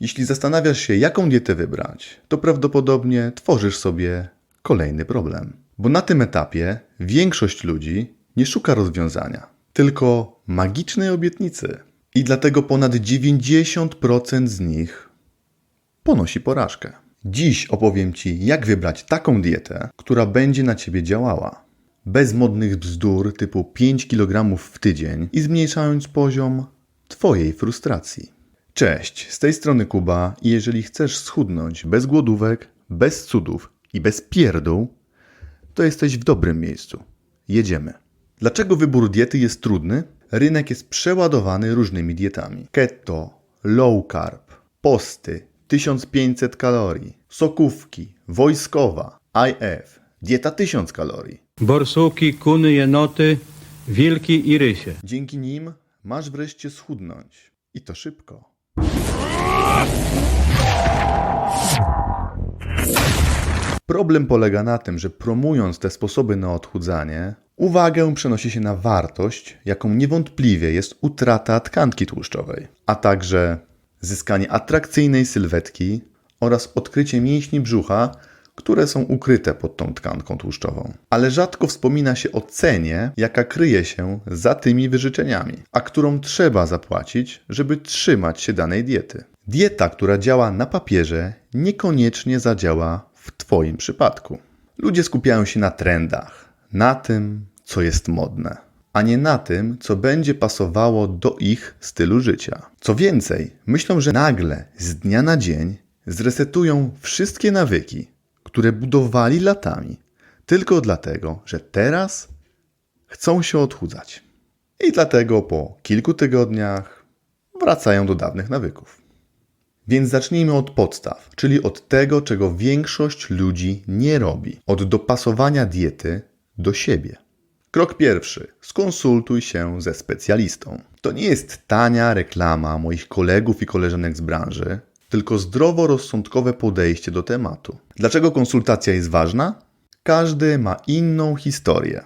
Jeśli zastanawiasz się, jaką dietę wybrać, to prawdopodobnie tworzysz sobie kolejny problem. Bo na tym etapie większość ludzi nie szuka rozwiązania, tylko magicznej obietnicy. I dlatego ponad 90% z nich ponosi porażkę. Dziś opowiem Ci, jak wybrać taką dietę, która będzie na Ciebie działała. Bez modnych bzdur typu 5 kg w tydzień i zmniejszając poziom Twojej frustracji. Cześć, z tej strony Kuba i jeżeli chcesz schudnąć bez głodówek, bez cudów i bez pierdół, to jesteś w dobrym miejscu. Jedziemy. Dlaczego wybór diety jest trudny? Rynek jest przeładowany różnymi dietami. Keto, low carb, posty, 1500 kalorii, sokówki, wojskowa, IF, dieta 1000 kalorii. Borsuki, kuny, jenoty, wilki i rysie. Dzięki nim masz wreszcie schudnąć. I to szybko. Problem polega na tym, że promując te sposoby na odchudzanie, uwagę przenosi się na wartość, jaką niewątpliwie jest utrata tkanki tłuszczowej, a także zyskanie atrakcyjnej sylwetki oraz odkrycie mięśni brzucha, które są ukryte pod tą tkanką tłuszczową. Ale rzadko wspomina się o cenie, jaka kryje się za tymi wyżyczeniami, a którą trzeba zapłacić, żeby trzymać się danej diety. Dieta, która działa na papierze, niekoniecznie zadziała w Twoim przypadku. Ludzie skupiają się na trendach, na tym, co jest modne, a nie na tym, co będzie pasowało do ich stylu życia. Co więcej, myślą, że nagle, z dnia na dzień, zresetują wszystkie nawyki, które budowali latami, tylko dlatego, że teraz chcą się odchudzać. I dlatego po kilku tygodniach wracają do dawnych nawyków. Więc zacznijmy od podstaw, czyli od tego, czego większość ludzi nie robi od dopasowania diety do siebie. Krok pierwszy: skonsultuj się ze specjalistą. To nie jest tania reklama moich kolegów i koleżanek z branży, tylko zdroworozsądkowe podejście do tematu. Dlaczego konsultacja jest ważna? Każdy ma inną historię.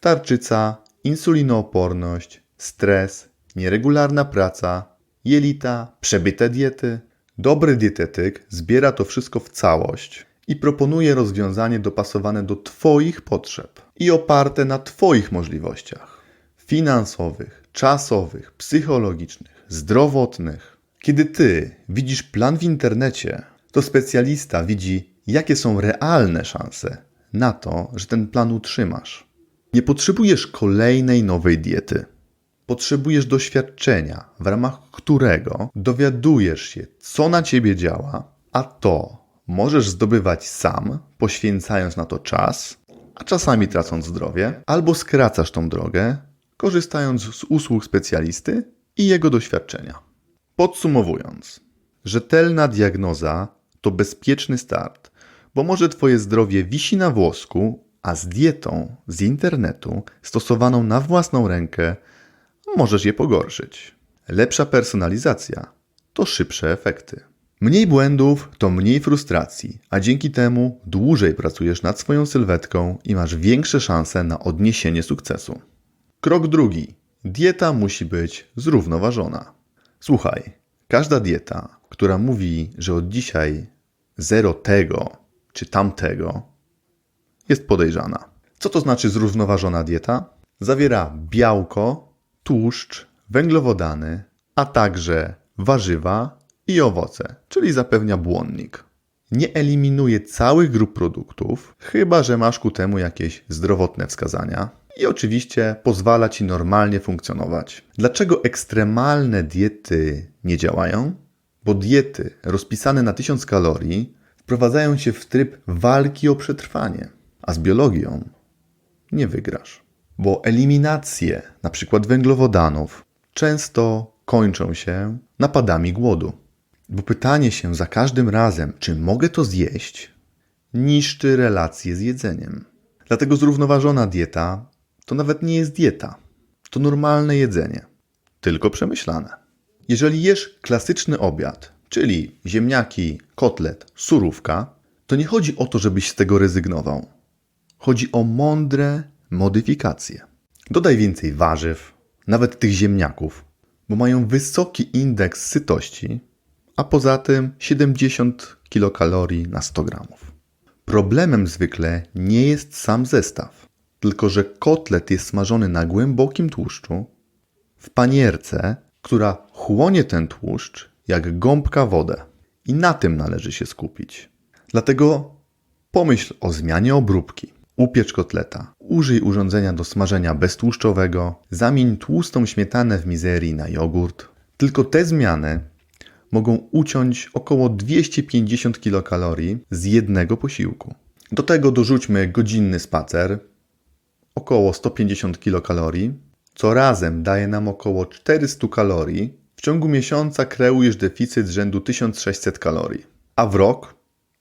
Tarczyca, insulinooporność, stres, nieregularna praca, jelita, przebyte diety. Dobry dietetyk zbiera to wszystko w całość i proponuje rozwiązanie dopasowane do Twoich potrzeb i oparte na Twoich możliwościach finansowych, czasowych, psychologicznych, zdrowotnych. Kiedy Ty widzisz plan w internecie, to specjalista widzi, jakie są realne szanse na to, że ten plan utrzymasz. Nie potrzebujesz kolejnej nowej diety. Potrzebujesz doświadczenia, w ramach którego dowiadujesz się, co na ciebie działa, a to możesz zdobywać sam, poświęcając na to czas, a czasami tracąc zdrowie, albo skracasz tą drogę, korzystając z usług specjalisty i jego doświadczenia. Podsumowując, rzetelna diagnoza to bezpieczny start, bo może Twoje zdrowie wisi na włosku, a z dietą z internetu, stosowaną na własną rękę, możesz je pogorszyć. Lepsza personalizacja to szybsze efekty. Mniej błędów to mniej frustracji, a dzięki temu dłużej pracujesz nad swoją sylwetką i masz większe szanse na odniesienie sukcesu. Krok drugi. Dieta musi być zrównoważona. Słuchaj, każda dieta, która mówi, że od dzisiaj zero tego czy tamtego, jest podejrzana. Co to znaczy zrównoważona dieta? Zawiera białko, tłuszcz, węglowodany, a także warzywa i owoce, czyli zapewnia błonnik. Nie eliminuje całych grup produktów, chyba że masz ku temu jakieś zdrowotne wskazania. I oczywiście pozwala ci normalnie funkcjonować. Dlaczego ekstremalne diety nie działają? Bo diety rozpisane na 1000 kalorii wprowadzają się w tryb walki o przetrwanie, a z biologią nie wygrasz. Bo eliminacje, na przykład węglowodanów, często kończą się napadami głodu. Bo pytanie się za każdym razem, czy mogę to zjeść, niszczy relacje z jedzeniem. Dlatego zrównoważona dieta to nawet nie jest dieta. To normalne jedzenie, tylko przemyślane. Jeżeli jesz klasyczny obiad, czyli ziemniaki, kotlet, surówka, to nie chodzi o to, żebyś z tego rezygnował. Chodzi o mądre modyfikacje. Dodaj więcej warzyw, nawet tych ziemniaków, bo mają wysoki indeks sytości, a poza tym 70 kilokalorii na 100 gramów. Problemem zwykle nie jest sam zestaw, tylko że kotlet jest smażony na głębokim tłuszczu, w panierce, która chłonie ten tłuszcz jak gąbka wodę. I na tym należy się skupić. Dlatego pomyśl o zmianie obróbki. Upiecz kotleta. Użyj urządzenia do smażenia beztłuszczowego. Zamień tłustą śmietanę w mizerii na jogurt. Tylko te zmiany mogą uciąć około 250 kilokalorii z jednego posiłku. Do tego dorzućmy godzinny spacer, około 150 kilokalorii, co razem daje nam około 400 kalorii. W ciągu miesiąca kreujesz deficyt rzędu 1600 kalorii, a w rok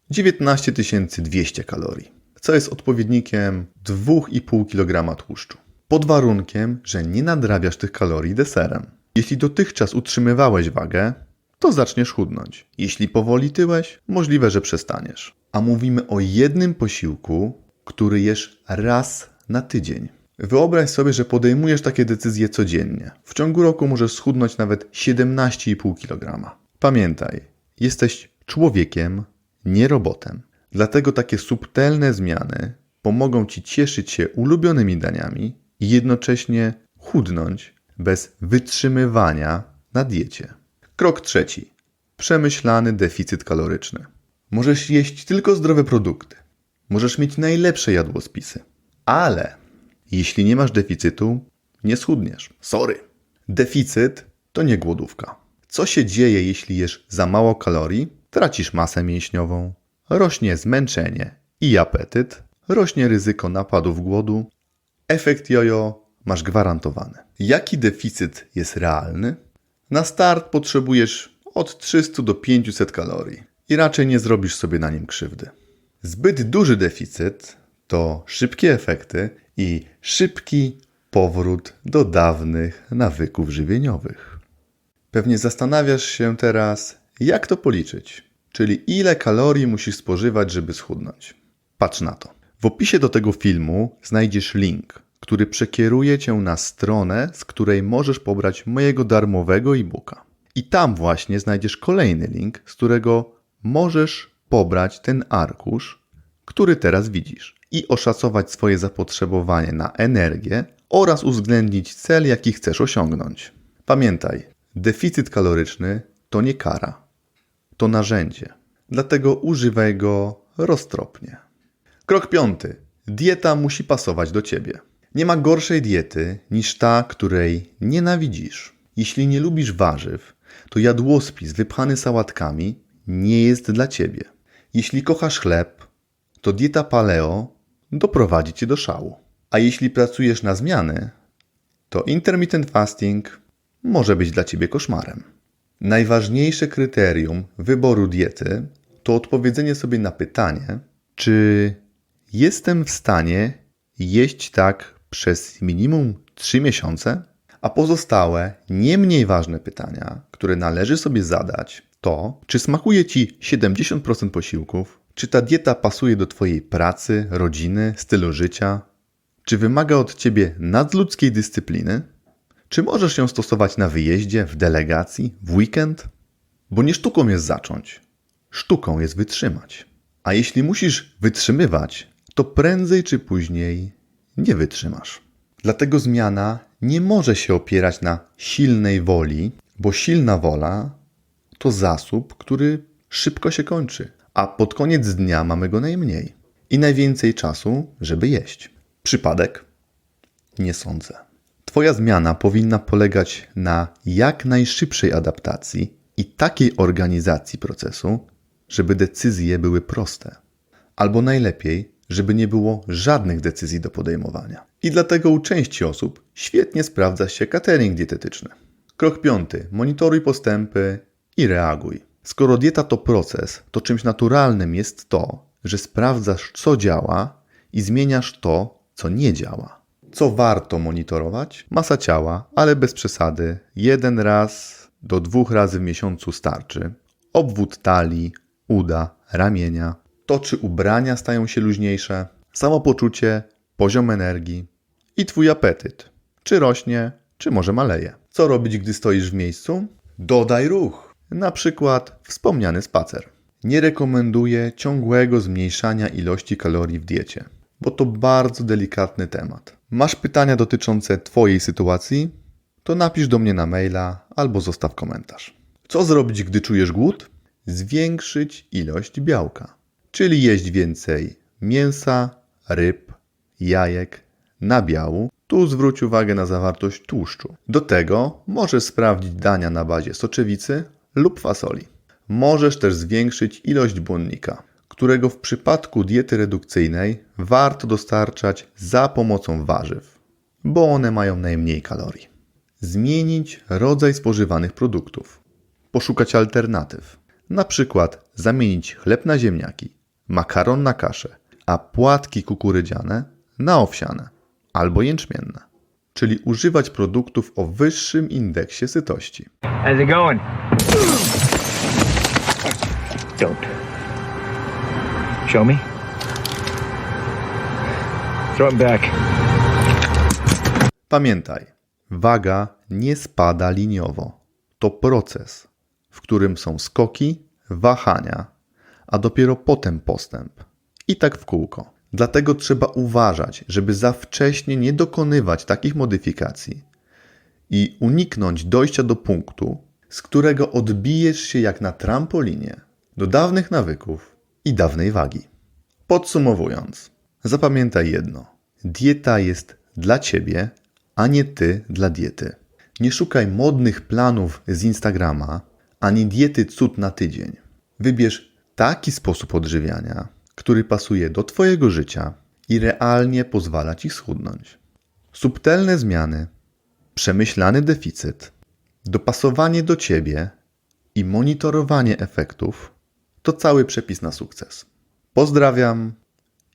19 200 kalorii, co jest odpowiednikiem 2,5 kg tłuszczu. Pod warunkiem, że nie nadrabiasz tych kalorii deserem. Jeśli dotychczas utrzymywałeś wagę, to zaczniesz chudnąć. Jeśli powoli tyłeś, możliwe, że przestaniesz. A mówimy o jednym posiłku, który jesz raz na tydzień. Wyobraź sobie, że podejmujesz takie decyzje codziennie. W ciągu roku możesz schudnąć nawet 17,5 kg. Pamiętaj, jesteś człowiekiem, nie robotem. Dlatego takie subtelne zmiany pomogą ci cieszyć się ulubionymi daniami i jednocześnie chudnąć bez wytrzymywania na diecie. Krok trzeci. Przemyślany deficyt kaloryczny. Możesz jeść tylko zdrowe produkty. Możesz mieć najlepsze jadłospisy. Ale jeśli nie masz deficytu, nie schudniesz. Sorry. Deficyt to nie głodówka. Co się dzieje, jeśli jesz za mało kalorii? Tracisz masę mięśniową, rośnie zmęczenie i apetyt, rośnie ryzyko napadów głodu. Efekt jojo masz gwarantowany. Jaki deficyt jest realny? Na start potrzebujesz od 300 do 500 kalorii i raczej nie zrobisz sobie na nim krzywdy. Zbyt duży deficyt to szybkie efekty i szybki powrót do dawnych nawyków żywieniowych. Pewnie zastanawiasz się teraz, jak to policzyć, czyli ile kalorii musisz spożywać, żeby schudnąć. Patrz na to. W opisie do tego filmu znajdziesz link, który przekieruje cię na stronę, z której możesz pobrać mojego darmowego e-booka. I tam właśnie znajdziesz kolejny link, z którego możesz pobrać ten arkusz, który teraz widzisz i oszacować swoje zapotrzebowanie na energię oraz uwzględnić cel, jaki chcesz osiągnąć. Pamiętaj, deficyt kaloryczny to nie kara, to narzędzie. Dlatego używaj go roztropnie. Krok piąty. Dieta musi pasować do ciebie. Nie ma gorszej diety niż ta, której nienawidzisz. Jeśli nie lubisz warzyw, to jadłospis wypchany sałatkami nie jest dla ciebie. Jeśli kochasz chleb, to dieta paleo doprowadzi cię do szału. A jeśli pracujesz na zmiany, to intermittent fasting może być dla ciebie koszmarem. Najważniejsze kryterium wyboru diety to odpowiedzenie sobie na pytanie, czy jestem w stanie jeść tak przez minimum 3 miesiące? A pozostałe, nie mniej ważne pytania, które należy sobie zadać, to czy smakuje ci 70% posiłków, czy ta dieta pasuje do Twojej pracy, rodziny, stylu życia, czy wymaga od Ciebie nadludzkiej dyscypliny, czy możesz ją stosować na wyjeździe, w delegacji, w weekend? Bo nie sztuką jest zacząć, sztuką jest wytrzymać. A jeśli musisz wytrzymywać, to prędzej czy później nie wytrzymasz. Dlatego zmiana nie może się opierać na silnej woli, bo silna wola to zasób, który szybko się kończy, a pod koniec dnia mamy go najmniej i najwięcej czasu, żeby jeść. Przypadek? Nie sądzę. Twoja zmiana powinna polegać na jak najszybszej adaptacji i takiej organizacji procesu, żeby decyzje były proste. Albo najlepiej, żeby nie było żadnych decyzji do podejmowania. I dlatego u części osób świetnie sprawdza się catering dietetyczny. Krok piąty. Monitoruj postępy i reaguj. Skoro dieta to proces, to czymś naturalnym jest to, że sprawdzasz, co działa i zmieniasz to, co nie działa. Co warto monitorować? Masa ciała, ale bez przesady. Jeden raz do dwóch razy w miesiącu starczy. Obwód talii, uda, ramienia. To, czy ubrania stają się luźniejsze, samopoczucie, poziom energii i Twój apetyt. Czy rośnie, czy może maleje. Co robić, gdy stoisz w miejscu? Dodaj ruch. Na przykład wspomniany spacer. Nie rekomenduję ciągłego zmniejszania ilości kalorii w diecie, bo to bardzo delikatny temat. Masz pytania dotyczące Twojej sytuacji? To napisz do mnie na maila albo zostaw komentarz. Co zrobić, gdy czujesz głód? Zwiększyć ilość białka, czyli jeść więcej mięsa, ryb, jajek, nabiału. Tu zwróć uwagę na zawartość tłuszczu. Do tego możesz sprawdzić dania na bazie soczewicy lub fasoli. Możesz też zwiększyć ilość błonnika, którego w przypadku diety redukcyjnej warto dostarczać za pomocą warzyw, bo one mają najmniej kalorii. Zmienić rodzaj spożywanych produktów. Poszukać alternatyw. Na przykład zamienić chleb na ziemniaki, makaron na kaszę, a płatki kukurydziane na owsiane albo jęczmienne. Czyli używać produktów o wyższym indeksie sytości. How's it going? Show me. Throw it back. Pamiętaj, waga nie spada liniowo. To proces, w którym są skoki, wahania, a dopiero potem postęp. I tak w kółko. Dlatego trzeba uważać, żeby za wcześnie nie dokonywać takich modyfikacji i uniknąć dojścia do punktu, z którego odbijesz się jak na trampolinie do dawnych nawyków i dawnej wagi. Podsumowując, zapamiętaj jedno: dieta jest dla ciebie, a nie ty dla diety. Nie szukaj modnych planów z Instagrama, ani diety cud na tydzień. Wybierz taki sposób odżywiania, który pasuje do twojego życia i realnie pozwala ci schudnąć. Subtelne zmiany, przemyślany deficyt, dopasowanie do ciebie i monitorowanie efektów to cały przepis na sukces. Pozdrawiam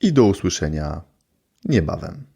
i do usłyszenia niebawem.